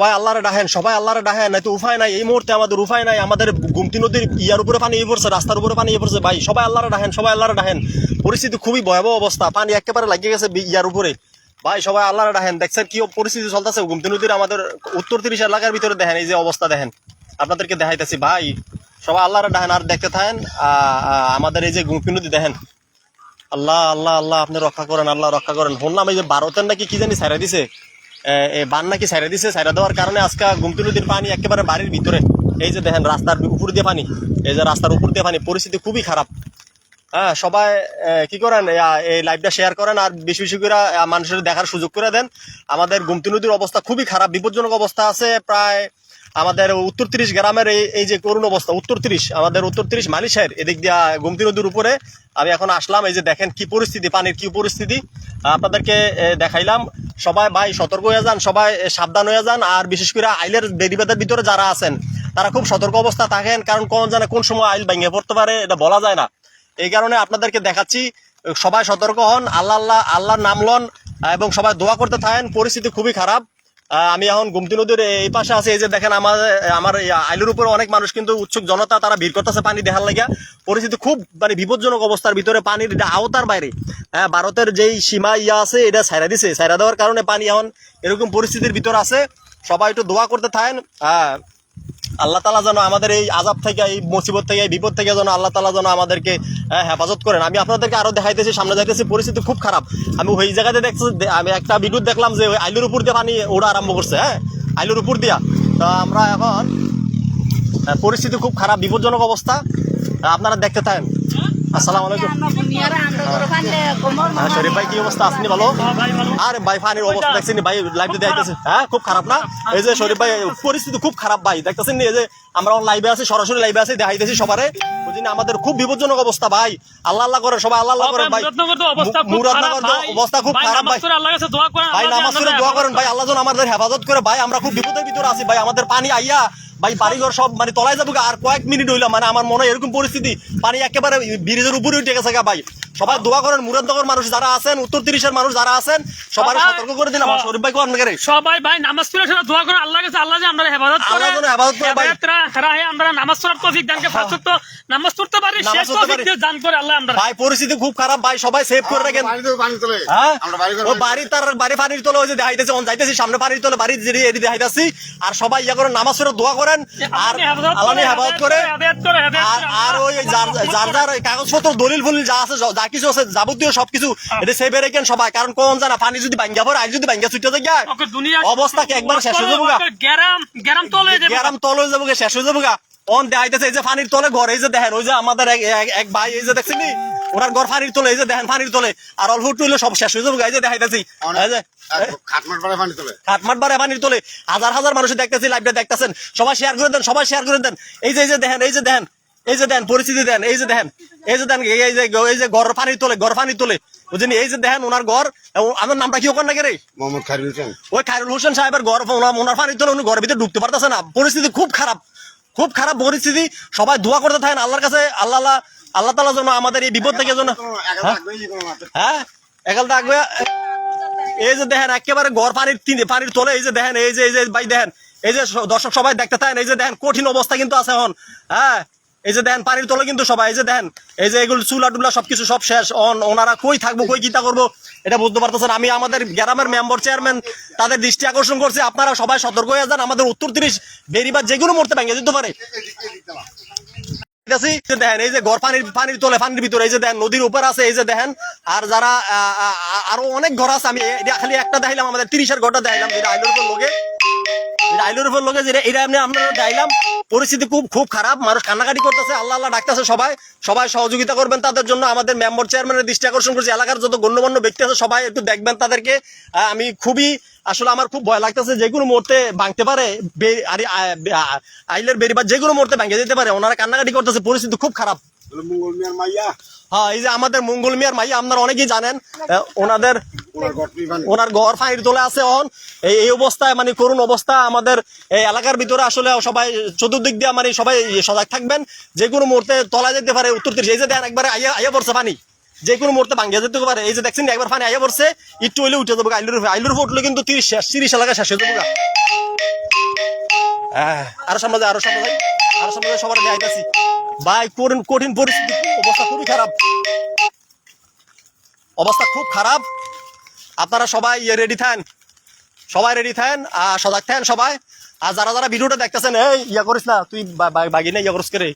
সবাই আল্লাহরে ডাহেন, সবাই আল্লাহরে ডাহেন, নাই তো উপায় নাই, এই মুহূর্তে আমাদের উপায় নাই, আমাদের গুমতি নদীর ইয়ার উপরে পানি ইয়ে পড়ছে, রাস্তার উপরে পানি ইয়ে পড়ছে, ভাই, সবাই আল্লাহরে ডাহেন, সবাই আল্লাহরে ডাহেন। পরিস্থিতি খুবই ভয়াবহ অবস্থা, পানি একেবারে লাগিয়ে গেছে ইয়ার উপরে। ভাই, সবাই আল্লাহরে ডাহেন, দেখছেন কি পরিস্থিতি চলতেছে, গুমতি নদীর আমাদের উত্তর তিরিশ এলাকার ভিতরে দেখেন, এই যে অবস্থা দেখেন। আপনাদেরকে দেখাইতেছি, ভাই, সবাই আল্লাহরে ডাহেন, আর দেখতে থাকেন আমাদের এই যে গুমতি নদী দেখেন। আল্লাহ আল্লাহ আল্লাহ, আপনি রক্ষা করেন, আল্লাহ রক্ষা করেন। শুনলাম এই যে ভারতের নাকি কি জানি ছাইরা দিছে। বান নাকি সাইরা দিছে সাইরা দেওয়ার কারণে আজকে গুমতি নদীর পানি একেবারে বাড়ির ভিতরে। এই যে দেখেন, রাস্তার উপর দিয়ে পানি, এই যে রাস্তার উপর দিয়ে পানি, পরিস্থিতি খুবই খারাপ। হ্যাঁ সবাই কি করেন এই লাইভটা শেয়ার করেন আর বেশি বেশি করে মানুষের দেখার সুযোগ করে দেন। আমাদের গুমতি নদীর অবস্থা খুবই খারাপ, বিপজ্জনক অবস্থা আছে, প্রায় আমাদের উত্তর তিরিশ গ্রামের এই এই যে করুণ অবস্থা, উত্তর তিরিশ, আমাদের উত্তর তিরিশ মালিশের এদিক দিয়ে গুমতি নদীর উপরে। আমি এখন আসলাম, এই যে দেখেন কি পরিস্থিতি, পানির কি পরিস্থিতি। আপনাদেরকে দেখাইলাম, সবাই ভাই সতর্ক হয়ে যান, সবাই সাবধান হয়ে যান, আর বিশেষ করে আইলের বেরিবাদের ভিতরে যারা আছেন, তারা খুব সতর্ক অবস্থা থাকেন, কারণ কোন জানে কোন সময় আইল ভেঙে পড়তে পারে, এটা বলা যায় না। এই কারণে আপনাদেরকে দেখাচ্ছি, সবাই সতর্ক হন, আল্লাহ আল্লাহ, আল্লাহর নাম লন, এবং সবাই দোয়া করতে থাকেন, পরিস্থিতি খুবই খারাপ। আমি এখন গুমতি নদীর এই পাশে আছে। এই যে দেখেন, আমার আমার আইলের উপরে অনেক মানুষ কিন্তু উৎসুক জনতা, তারা ভিড় করতেছে পানি দেখার লাগিয়া পরিস্থিতি খুব মানে বিপজ্জনক অবস্থার ভিতরে পানির এটা আওতার বাইরে। হ্যাঁ ভারতের যেই সীমা ইয়া আছে, এটা ছাইরা দিছে। ছাইরা দেওয়ার কারণে পানি এখন এরকম পরিস্থিতির ভিতর আছে। সবাই একটু দোয়া করতে থাকেন। হ্যাঁ আল্লাহ তালা যেন আমাদের এই আজাব থেকে, এই মুসিবত থেকে, এই বিপদ থেকে যেন আল্লাহ তালা যেন আমাদেরকে হেফাজত করেন। আমি আপনাদেরকে আরও দেখাইতেছি, সামনে যাইতেছি, পরিস্থিতি খুব খারাপ। আমি ওই জায়গাতে দেখছি আমি একটা ভিডিও দেখলাম যে ওই আইলুর উপর দিয়ে পানি ওড়া আরম্ভ করছে হ্যাঁ? আইলুর উপর দিয়া। তা আমরা এখন পরিস্থিতি খুব খারাপ, বিপজ্জনক অবস্থা। আপনারা দেখতে থাকেন। আসসালামু আলাইকুম। হ্যাঁ শরীফ ভাই কি অবস্থা? আপনি ভালো? আরে ভাই পানির অবস্থা দেখছেন ভাই লাইভে দেখাইতেছে হ্যাঁ খুব খারাপ না? এই যে শরীফ ভাই পরিস্থিতি খুব খারাপ ভাই। দেখতেছেন এই যে আমরা লাইভে আছি সরাসরি লাইভে আছি দেখাইতেছি সবারে। বুঝিনি আমাদের খুব বিপজ্জনক অবস্থা ভাই। আল্লাহ আল্লাহ করে সবাই আল্লাহ আল্লাহ করেন ভাই। মুরাদনগর অবস্থা খুব খারাপ, ভাই। ভাই, নামাজ দোয়া করেন, ভাই আল্লাহ করে আমাদের দোয়া হেফাজত করেন ভাই আল্লাহ যেন আমাদের হেফাজত করে ভাই আমরা খুব বিপদের ভিতরে আছি ভাই। আমাদের পানি আইয়া ভাই বাড়িঘর সব মানে তলায় যাব আর কয়েক মিনিট হইলাম মানে আমার মনে হয় এরকম পরিস্থিতি। পানি একেবারে ব্রিজের উপরে উঠে গেছে ভাই। সবাই দোয়া করেন মুরাদনগর মানুষ যারা আছেন উত্তর তিরিশের মানুষ যারা আছেন সবাই সতর্ক করে দিন আমার শরীফ ভাই কোন করে সবাই ভাই নামাজ পড়ে সেটা দোয়া করে আল্লাহর কাছে আল্লাহ যে আমরা হেফাজত করে। আল্লাহ যেন হেফাজত করে ভাই। হেদায়েত রা- রাহে আমরা নামাজ পড়ার তৌফিক দানকে পাঁচ ওয়াক্ত নামাজ পড়তে পারি শেষ তৌফিক দিয়ে দান করে আল্লাহ আমরা ভাই পরিস্থিতি খুব খারাপ ভাই সবাই সেভ করে রাখেন। বাড়িতেও পানি তোলে হ্যাঁ? আমরা বাড়ি করে ও বাড়ি তার বাড়ি পানির তলে ওই যে দেখাইতেছে অন যাইতেছি সামনে পানির তলে বাড়ি যে এদি দেখাইতেছি। আর সবাই ইয়া করে নামাজ পড়ে দোয়া করেন আর হেফাজত করে আর আর ওই যার যার যার কাগজপত্র দলিল ফলিল যা আছে যা কিছু আছে যাবতীয় সবকিছু এটা সেভে রেখেন সবাই। কারণ কোন জানা পানি যদি ভাঙ্গা পড়ে আইন যদি ভাঙ্গা ছুটে যায় অবস্থা কি একবার শেষ হয়ে যাব? গ্যারাম গ্যারাম তলে যাবে। গ্যারাম তলে হয়ে যাব শেষ হয়ে যাব অন দেখাইতেছে এই যে পানির তলে ঘর এই যে দেখেন ওই যে আমাদের এক- ভাই এই যে দেখছেন? ওনার ঘর পানির তলে এই যে দেখেন পানির তলে। আর অল্প একটু সব শেষ হয়ে যাব গা, এই যে দেখাইতেছি। এই খাটমাট পাড়ে পানি তোলে। কাটমাট বারে পানির তোলে। হাজার হাজার মানুষ দেখতেছি লাইভটা দেখতেছেন। সবাই শেয়ার করে দেন সবাই শেয়ার করে দেন। এই যে এই যে দেখেন এই যে দেখেন এই যে দেন পরিস্থিতি দেন এই যে দেখেন এই যে দেন এই যে এই যে ঘর পানির তোলে ঘর পানির তোলে। বুঝলি এই যে দেখেন ওনার ঘর আমার নামটা কি ওখান নাকি রে? মোহাম্মদ খারিল হোসেন। ওই খায়রুল হোসেন সাহেবের ঘর ওনার- ওনার তোলে উনি ঘরের ভিতরে ঢুকতে পারতেছে না। পরিস্থিতি খুব খারাপ খুব খারাপ পরিস্থিতি। সবাই দোয়া করতে থাকেন আল্লাহর কাছে আল্লাহ আল্লাহ তালা যেন আমাদের এই বিপদ থেকে যেন হ্যাঁ? একাল থাকবে এই যে দেখেন একেবারে ঘর পানির তিন পানির তোলে এই যে দেখেন এই যে এই যে ভাই দেখেন এই যে দর্শক সবাই দেখতে থাকেন এই যে দেখেন কঠিন অবস্থা কিন্তু আছে এখন। হ্যাঁ? এই যে দেখেন পানির তলে কিন্তু সবাই এই যে দেখেন এই যে এগুলো চুলা টুলা সবকিছু সব শেষ। অন ওনারা কই থাকব কই কিতা করব এটা বুঝতে পারতেছেন। আমি আমাদের গ্রামের মেম্বার চেয়ারম্যান তাদের দৃষ্টি আকর্ষণ করছি। আপনারা সবাই সতর্ক হয়ে যান। আমাদের উত্তর তিরিশ বেরিবার যেগুলো মরতে ভেঙে দিতে পারে। দেখেন, এই যে ঘর পানির পানির তলে, পানির ভিতরে এই যে দেখেন, নদীর উপর আছে, এই যে দেখেন। আর যারা আরও অনেক ঘর আছে, আমি খালি একটা দেখাইলাম, আমাদের তিরিশের ঘরটা দেখাইলাম, যেটা লোকে। যেটা আইলোর উপর লোকে যেটা এটা এমনি আপনারা দেখাইলাম পরিস্থিতি খুব খুব খারাপ। মানুষ কান্নাকাটি করতেছে আল্লাহ আল্লাহ ডাকতেছে সবাই। সবাই সহযোগিতা করবেন তাদের জন্য। আমাদের মেম্বার চেয়ারম্যানের দৃষ্টি আকর্ষণ করছি। এলাকার যত গণ্যমান্য ব্যক্তি আছে সবাই একটু দেখবেন তাদেরকে। আমি খুবই আসলে আমার খুব ভয় লাগতেছে যে কোনো মুহূর্তে ভাঙতে পারে। আরে, আইলের বেরিবার যে কোনো মুহূর্তে ভাঙে যেতে পারে। ওনারা কান্নাকাটি করতেছে পরিস্থিতি খুব খারাপ। মঙ্গল মিয়ার মাইয়া। হ্যাঁ এই যে আমাদের মঙ্গল মিয়ার মাই আপনারা অনেকেই জানেন। ওনাদের ওনার তোলে আছে অন এই অবস্থায় মানে অবস্থা আমাদের এই এলাকার ভিতরে আসলে সবাই চতুর্দিক দিয়ে মানে সবাই সজাগ থাকবেন। যে কোনো মুহূর্তে যেতে পারে, উত্তর এই যে একবারে আইয়া আইয়া পড়ছে পানি। যে কোনো মুহূর্তে যেতে পারে। এই যে দেখছেন একবার আইয়া পড়ছে, একটু হইলে উঠে যাব আইলুর আইলুর উঠলে কিন্তু তিরিশ শেষ তিরিশ এলাকা শেষ হয়ে যাব আরও সামনে আরও সামনে আরও সামনে সবার ভাই কঠিন পরিস্থিতি। অবস্থা খুবই খারাপ। অবস্থা খুব খারাপ। আপনারা সবাই ইয়ে রেডি থাকেন। সবাই রেডি থাকেন আর সজাগ থাকেন সবাই। আর যারা যারা ভিডিওটা দেখতেছেন, এই, ইয়া করিস না, তুই বাগি না, ইয়া করিস করে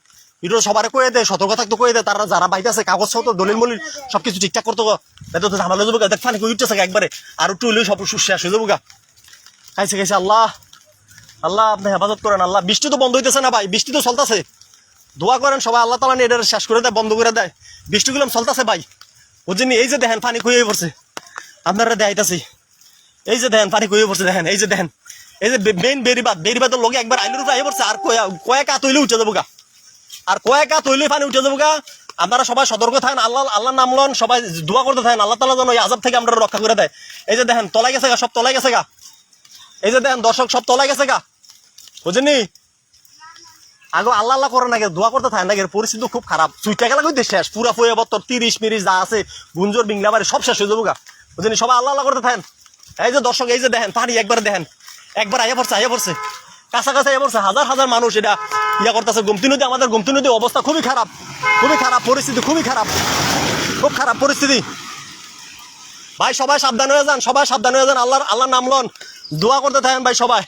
ভিডিও সবার কয়ে দে, সতর্ক থাকতে কয়ে দে, তারা যারা বাইতেছে, কাগজ সত দলিল মলিল, সবকিছু ঠিকঠাক করতে এত তো ঝামেলা যাব দেখ ফানি কই উঠতেছে একবারে। আর একটু হইলেই সব শেষ হয়ে যাব গা। খাইছে খাইছে, আল্লাহ। আল্লাহ, আপনি হেফাজত করেন, আল্লাহ। বৃষ্টি তো বন্ধ হইতেছে না ভাই, বৃষ্টি তো চলতেছে। দোয়া করেন সবাই, আল্লাহ তালা এটা শেষ করে দেয়, বন্ধ করে দেয়। বৃষ্টিগুলো চলতেছে ভাই। বুঝছেন এই যে দেখেন পানি খুঁয়ে পড়ছে। আপনারা দেখাইতেছি এই যে দেখেন, পানি খুঁয়ে পড়ছে, দেখেন, এই যে দেখেন। এই যে মেইন বেরিবাদ বেরিবাদের লগে একবার আইলের উপরে পড়ছে, আর কয়েক হাত হইলে উঠে যাব গা আর কয়েক হাত হইলে পানি উঠে যাব গা আপনারা সবাই সতর্ক থাকেন, আল্লাহ আল্লাহ নাম লন, সবাই দোয়া করতে থাকেন, আল্লাহ তালা যেন এই আজাব থেকে আমরা রক্ষা করে দেয়। এই যে দেখেন তলাই গেছে গা, সব তলাই গেছে গা। এই যে দেখেন, দর্শক, সব তলাই গেছে গা। বুঝেনি আগে আল্লাহ আল্লাহ করে নাকি দোয়া করতে থাকে নাকি পরিস্থিতি খুব খারাপ। সুইটা গেলা কিন্তু শেষ। পুরা ফুয়ে বত্তর তিরিশ মিরিশ যা আছে, গুঞ্জর, বিংলা বাড়ি সব শেষ হয়ে যাব গা বুঝলি সবাই আল্লাহ আল্লাহ করতে থাকেন। এই যে দর্শক, এই যে দেখেন পানি একবার দেখেন। একবার আইয়া পড়ছে আইয়া পড়ছে। কাছাকাছি আইয়া পড়ছে, হাজার হাজার মানুষ এটা ইয়া করতেছে। গুমতি নদী, আমাদের গুমতি নদী অবস্থা খুবই খারাপ। খুবই খারাপ পরিস্থিতি, খুবই খারাপ। খুব খারাপ পরিস্থিতি। ভাই, সবাই সাবধান হয়ে যান, সবাই সাবধান হয়ে যান। আল্লাহর আল্লাহর নাম লন। দোয়া করতে থাকেন ভাই সবাই।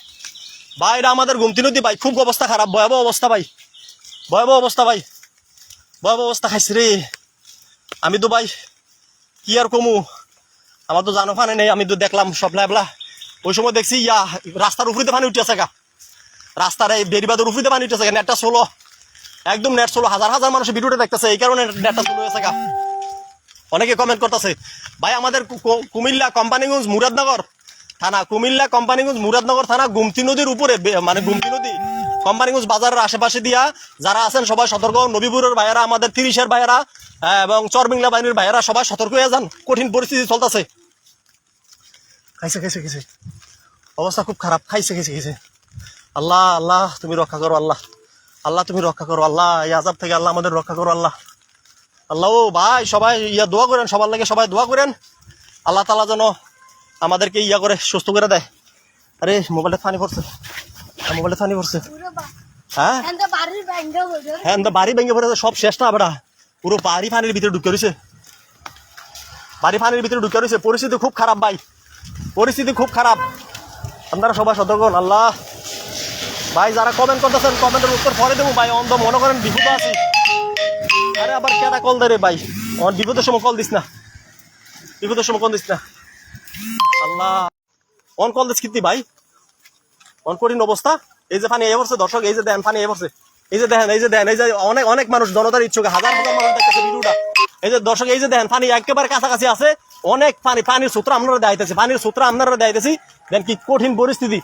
ভাই, এটা আমাদের গুমতি নদী ভাই। খুব অবস্থা খারাপ, ভয়াবহ অবস্থা ভাই। ভয়াবহ অবস্থা ভাই। ভয়াবহ অবস্থা খাইছি রে। আমি তো ভাই, কি আর কমু? আমার তো জানো ফানে নেই, আমি তো দেখলাম সব লাইবলা ওই সময় দেখছি, ইয়া, রাস্তার উপরিতে পানি উঠে আছে গা। রাস্তার এই বেরিবাদের উপরিতে পানি উঠে আছে গা, নেটটা ষোলো একদম নেট ষোলো হাজার হাজার মানুষ ভিডিওটা দেখতেছে, এই কারণে নেটটা ষোলো হয়েছে গা। অনেকে কমেন্ট করতেছে, ভাই, আমাদের কুমিল্লা কোম্পানিগঞ্জ মুরাদনগর। থানা, কুমিল্লা কোম্পানিগঞ্জ মুরাদনগর থানা, গুমতি নদীর উপরে মানে গুমতি নদী। কোম্পানিগঞ্জ বাজারের আশেপাশে দিয়া যারা আছেন সবাই সতর্ক নবীপুরের ভাইয়েরা আমাদের তিরিশের ভাইয়েরা হ্যাঁ, এবং চরবিংলা বাহিনীর ভাইয়েরা সবাই সতর্ক হয়ে যান। কঠিন পরিস্থিতি চলতেছে। খাইছে খাইছে খাইছে। অবস্থা খুব খারাপ। খাইছে খাইছে খাইছে। আল্লাহ আল্লাহ তুমি রক্ষা করো আল্লাহ। আল্লাহ তুমি রক্ষা করো আল্লাহ। এই আজাব থেকে আল্লাহ আমাদের রক্ষা করো আল্লাহ। আল্লাহ ও ভাই সবাই ইয়া দোয়া করেন সবার লাগে সবাই দোয়া করেন। আল্লাহ তালা যেন আমাদেরকে ইয়া করে সুস্থ করে দেয়। আরে মোবাইলটা ফানি পড়ছে। আহ, মোবাইলটা ফানি পড়ছে হ্যাঁ হ্যাঁ বাড়ি ভেঙে পড়েছে সব শেষ না বেটা পুরো বাড়ি ফানির ভিতরে ঢুকে রয়েছে বাড়ি ফানির ভিতরে ঢুকে রয়েছে পরিস্থিতি খুব খারাপ ভাই পরিস্থিতি খুব খারাপ আপনারা সবাই সতর্ক আল্লাহ ভাই যারা কমেন্ট করতেছেন কমেন্টের উত্তর পরে দেবো ভাই অন্ধ মনে করেন বিপদ আছি আরে আবার কেটা কল দেয় রে ভাই অন বিপদের সময় কল দিস না বিপদের সময় কল দিস না আল্লাহ অন কল দিস কীর্তি ভাই অন কঠিন অবস্থা এই যে পানি এ পড়ছে দর্শক এই যে দেন পানি এ পড়ছে এই যে দেখেন এই যে দেখেন এই যে অনেক অনেক মানুষ জনতার ইচ্ছুক হাজার হাজার মানুষ দেখতেছে ভিডিওটা এই যে দর্শক এই যে দেখেন পানি একেবারে কাছাকাছি আছে অনেক পানি পানির সূত্র আপনারা দেখাইতেছি পানির সূত্র আপনারা দেখাইতেছি দেন কি কঠিন পরিস্থিতি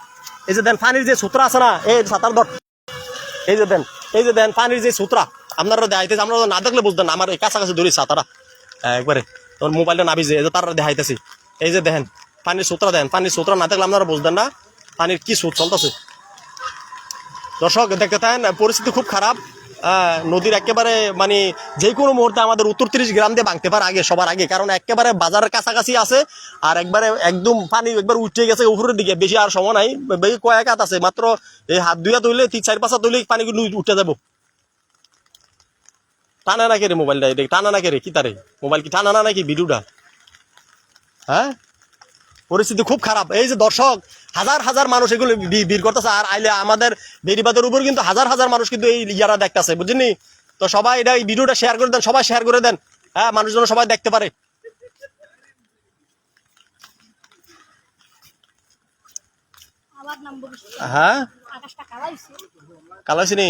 এই যে দেন পানির যে সূত্র আছে না এই সাঁতার দর এই যে দেন এই যে দেন পানির যে সূত্রা আপনারা দেখাইতেছি আমরা না দেখলে বুঝতেন না, আমার এই কাছাকাছি দৌড়ি সাঁতারা একবারে তোর মোবাইলটা নাবি এই যে তারা দেখাইতেছি এই যে দেখেন পানির সূত্রা দেন পানির সূত্র না থাকলে আপনারা বুঝতেন না পানির কি সুদ চলতেছে? দর্শক, দেখতে থাকেন, পরিস্থিতি খুব খারাপ। নদীর একেবারে মানে যে কোনো মুহূর্তে আমাদের উত্তর তিরিশ গ্রাম দিয়ে ভাঙতে পারে আগে, সবার আগে। কারণ একেবারে বাজারের কাছাকাছি আছে, আর একবারে একদম পানি একবার উঠে গেছে উপরের দিকে। বেশি আর সময় নাই, বেশি কয়েক হাত আছে। মাত্র এই হাত দুইয়া তুললে তিন চার পাঁচ তুললে পানিগুলো উঠে যাব। টানা না কে রে মোবাইলটা? এটা টানা না কে রে? কি তারে? মোবাইল কি টানা না নাকি? ভিডিওটা? হ্যাঁ? পরিস্থিতি খুব খারাপ। এই যে দর্শক হাজার হাজার মানুষ এগুলো ভিড় করতেছে আর আইলে আমাদের বেরিবাদের উপর কিন্তু হাজার হাজার মানুষ কিন্তু এই ইয়ারা দেখতেছে বুঝলি তো সবাই এটা এই ভিডিওটা শেয়ার করে দেন সবাই শেয়ার করে দেন। হ্যাঁ মানুষজন সবাই দেখতে পারে। হ্যাঁ? কালাইছিনি